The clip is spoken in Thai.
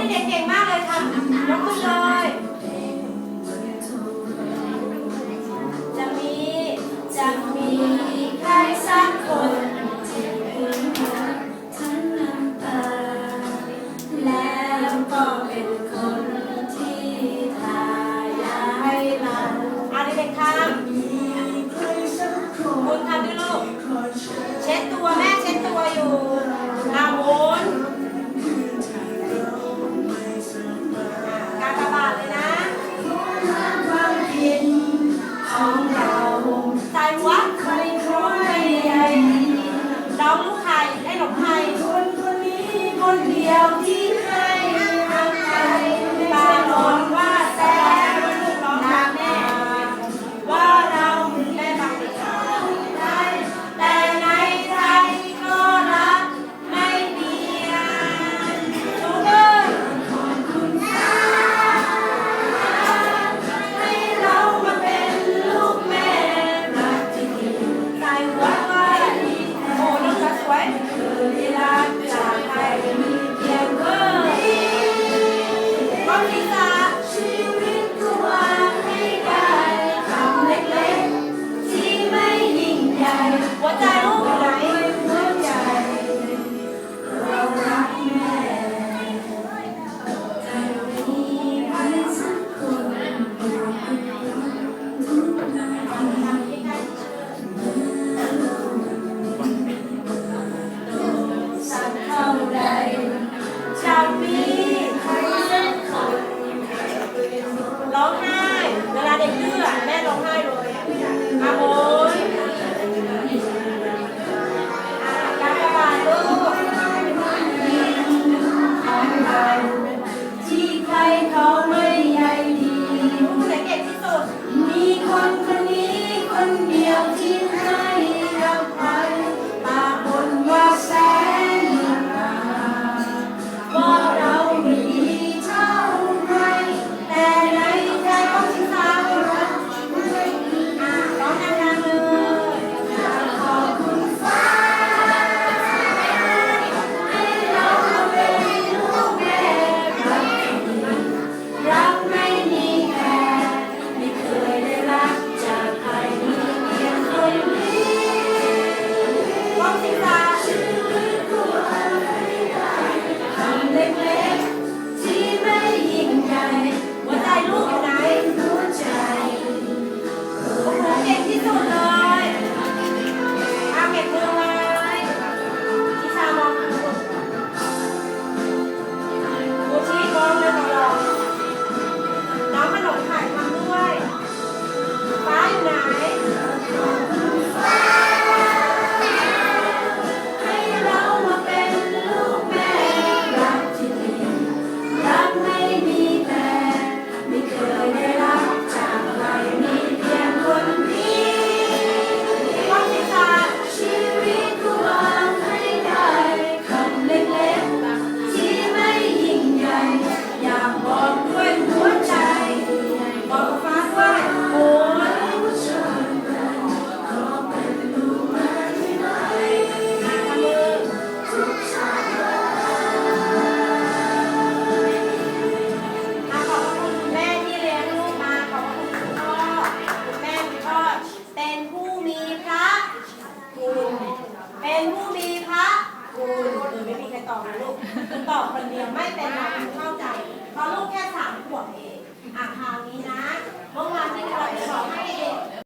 นี่เด็กเก่งมากเลยค่ะยกขึ้นเลยจะมี จะมีใครสักคนที่พึ่ฉันน้ำตาแล้วก็เป็นคนที่ทายาให้เราอะเด็กๆค่ะ นะลูกตอบคนเดียวไม่เป็นไรคุณเข้าใจเพราะลูกแค่สามขวบเองอะคราวนี้นะเมื่อวานที่เราบอกให้